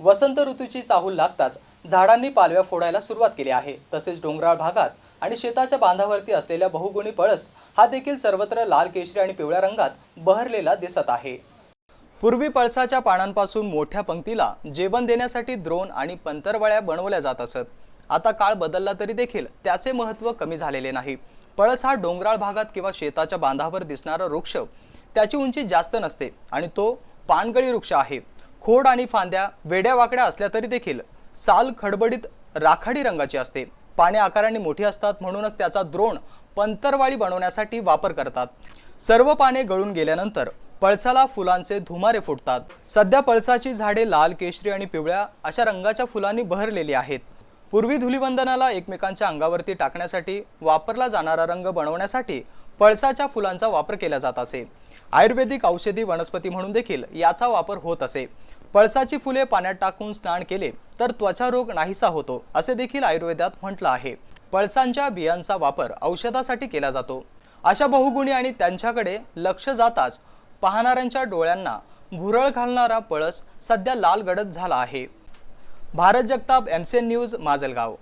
वसंत ऋतूची चाहूल लागताच झाडांनी पालव्या फोडायला सुरुवात केली आहे. तसेच डोंगराळ भागात आणि शेताच्या बांधावरती असलेल्या बहुगुणी पळस हा देखील सर्वत्र लाल केशरी आणि पिवळ्या रंगात बहरलेला दिसत आहे. पूर्वी पळसाच्या पानांपासून मोठ्या पंक्तीला जेवण देण्यासाठी द्रोण आणि पंतरवळ्या बनवल्या जात असत. आता काळ बदलला तरी देखील त्याचे महत्त्व कमी झालेले नाही. पळस हा डोंगराळ भागात किंवा शेताच्या बांधावर दिसणारा वृक्ष त्याची उंची जास्त नसते आणि तो पानगळी वृक्ष आहे. खोड आणि फांद्या वेड्या वाकड्या असल्या तरी देखील साल खडबडीत राखाडी रंगाची असते. पाने आकाराने मोठी असतात म्हणूनच त्याचा द्रोण पंतरवाळी बनवण्यासाठी वापर करतात. सर्व पाने गळून गेल्यानंतर पळसाला फुलांचे धुमारे फुटतात. सध्या पळसाची झाडे लाल केशरी आणि पिवळ्या अशा रंगाच्या फुलांनी बहरलेली आहेत. पूर्वी धुलिवंदनाला एकमेकांच्या अंगावरती टाकण्यासाठी वापरला जाणारा रंग बनवण्यासाठी पळसाच्या फुलांचा वापर केला जात असे. आयुर्वेदिक औषधी वनस्पती म्हणून देखील याचा वापर होत असे. पळसाची फुले पाण्यात टाकून स्नान केले तर त्वचा रोग नाहीसा होतो असे देखील आयुर्वेदात म्हटलं आहे. पळसांच्या बियांचा वापर औषधासाठी केला जातो. अशा बहुगुणी आणि त्यांच्याकडे लक्ष जाताच पाहणाऱ्यांच्या डोळ्यांना भुरळ घालणारा पळस सध्या लाल गडद झाला आहे. Bharat Jagtap M C N news Majalgaon.